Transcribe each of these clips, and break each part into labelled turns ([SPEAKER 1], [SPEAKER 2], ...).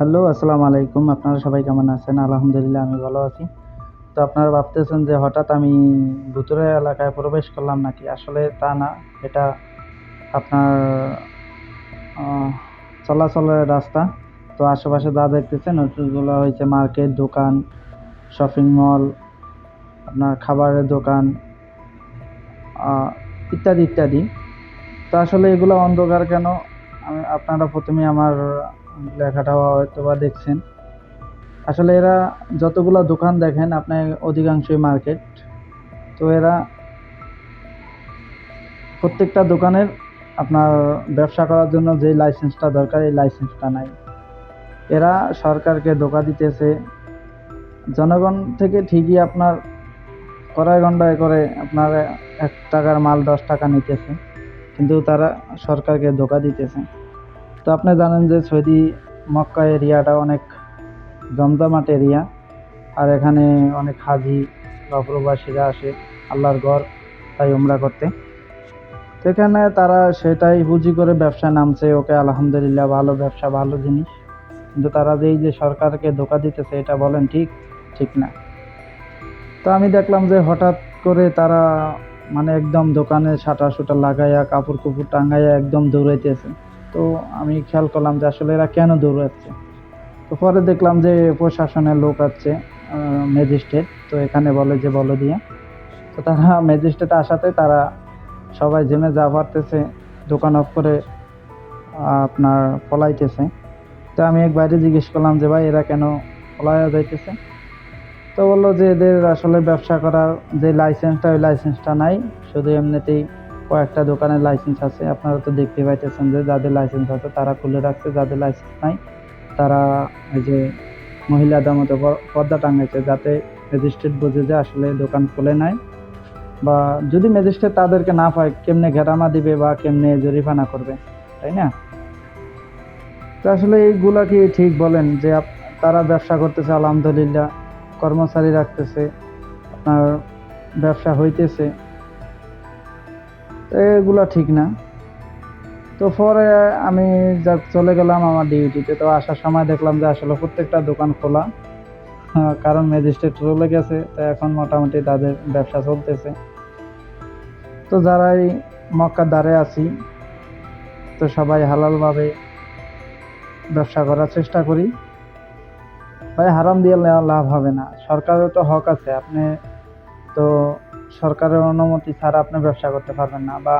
[SPEAKER 1] Hello, আসসালামু আলাইকুম। আপনারা সবাই কেমন আছেন? আলহামদুলিল্লাহ, আমি ভালো আছি। তো আপনারা ভাবতেছেন যে হঠাৎ আমি ভুতুরে এলাকায় প্রবেশ করলাম নাকি? আসলে তা না, এটা আপনার চলাচলের রাস্তা। তো আশেপাশে যা দেখতেছেন ওগুলো হয়েছে মার্কেট, দোকান, শপিং মল, আপনার খাবারের দোকান ইত্যাদি ইত্যাদি। তো আসলে এগুলো অন্ধকার কেন? আমি, আপনারা প্রথমে আমার লেখাটা হয়তো বা দেখছেন। আসলে এরা যতগুলো দোকান দেখেন, আপনার অধিকাংশই মার্কেট। তো এরা প্রত্যেকটা দোকানের আপনার ব্যবসা করার জন্য যে লাইসেন্সটা দরকার, এই লাইসেন্সটা নাই। এরা সরকারকে ধোকা দিতেছে। জনগণ থেকে ঠিকই আপনার কড়াই গন্ডায় করে আপনার এক টাকার মাল দশ টাকা নিতেছে। কিন্তু তারা সরকারকে ধোকা দিতেছে। তো আপনি জানেন যে সৌদি মক্কা এরিয়াটা অনেক জমজমাট এরিয়া, আর এখানে অনেক হাজি বা প্রবাসীরা আসে আল্লাহর ঘর, তাই উমরা করতে। সেখানে তারা সেটাই বুঝি করে ব্যবসা নামছে, ওকে আলহামদুলিল্লাহ ভালো ব্যবসা, ভালো জিনিস। কিন্তু তারা যেই যে সরকারকে ধোকা দিতেছে, এটা বলেন ঠিক ঠিক না। তো আমি দেখলাম যে হঠাৎ করে তারা মানে একদম দোকানে শাটা সুটা লাগাইয়া কাপড় কুপুর টাঙ্গাইয়া একদম দৌড়াইতেছে। তো আমি খেয়াল করলাম যে আসলে এরা কেন দৌড়াচ্ছে। তো পরে দেখলাম যে প্রশাসনের লোক আছে ম্যাজিস্ট্রেট, তো এখানে বলে যে বলো দিয়ে। তো তারা ম্যাজিস্ট্রেট আসাতে তারা সবাই জেমে যা পারতেছে, দোকান অফ করে আপনার পলাইতেছে। তো আমি এক বাইরে জিজ্ঞেস করলাম যে ভাই, এরা কেন পলাইয়া যাইতেছে? তো বলল যে এদের আসলে ব্যবসা করার যে লাইসেন্সটা ওই লাইসেন্সটা নাই, শুধু এমনিতেই কয়েকটা দোকানের লাইসেন্স আছে। আপনারা তো দেখতে পাইতেছেন যে যাদের লাইসেন্স আছে তারা খুলে রাখছে, যাদের লাইসেন্স নাই তারা এই যে মহিলাদের মতো প- পর্দা টাঙাইছে যাতে ম্যাজিস্ট্রেট বোঝে যে আসলে দোকান খুলে নাই বা যদি ম্যাজিস্ট্রেট তাদেরকে না পায়, কেমনে ঘেরামা দিবে বা কেমনে জরিমানা করবে, তাই না? তো আসলে এইগুলা কি ঠিক বলেন যে তারা ব্যবসা করতেছে, আলহামদুলিল্লাহ, কর্মচারী রাখতেছে, আপনার ব্যবসা হইতেছে। তো এগুলা ঠিক না। তো পরে আমি যা চলে গেলাম আমার ডিউটিতে। তো আসার সময় দেখলাম যে আসলে প্রত্যেকটা দোকান খোলা। কারণ ম্যাজিস্ট্রেট চলে গেছে। তো এখন মোটামুটি তাদের ব্যবসা চলতেছে। তো যারাই মক্কার দ্বারে আছি, তো সবাই হালালভাবে ব্যবসা করার চেষ্টা করি। ভাই, হারাম দিয়ে লাভ হবে না। সরকারের তো হক আছে। আপনি তো সরকারের অনুমতি ছাড়া আপনি ব্যবসা করতে পারবেন না বা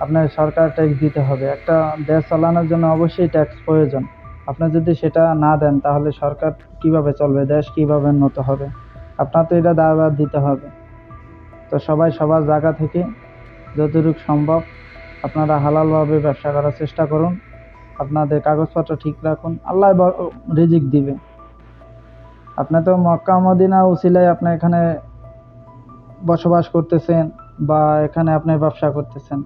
[SPEAKER 1] আপনার সরকার ট্যাক্স দিতে হবে। একটা দেশ চালানোর জন্য অবশ্যই ট্যাক্স প্রয়োজন। আপনি যদি সেটা না দেন, তাহলে সরকার কীভাবে চলবে? দেশ কীভাবে উন্নত হবে? আপনার তো এটা দায়ভার দিতে হবে। তো সবাই সবার জায়গা থেকে যতটুকু সম্ভব আপনারা হালালভাবে ব্যবসা করার চেষ্টা করুন। আপনাদের কাগজপত্র ঠিক রাখুন। আল্লাহ রিজিক দিবে। আপনি তো মক্কা মদিনা উসিলায় আপনি এখানে বসবাস করতেছেন বা এখানে আপনি ব্যবসা করতেছেন।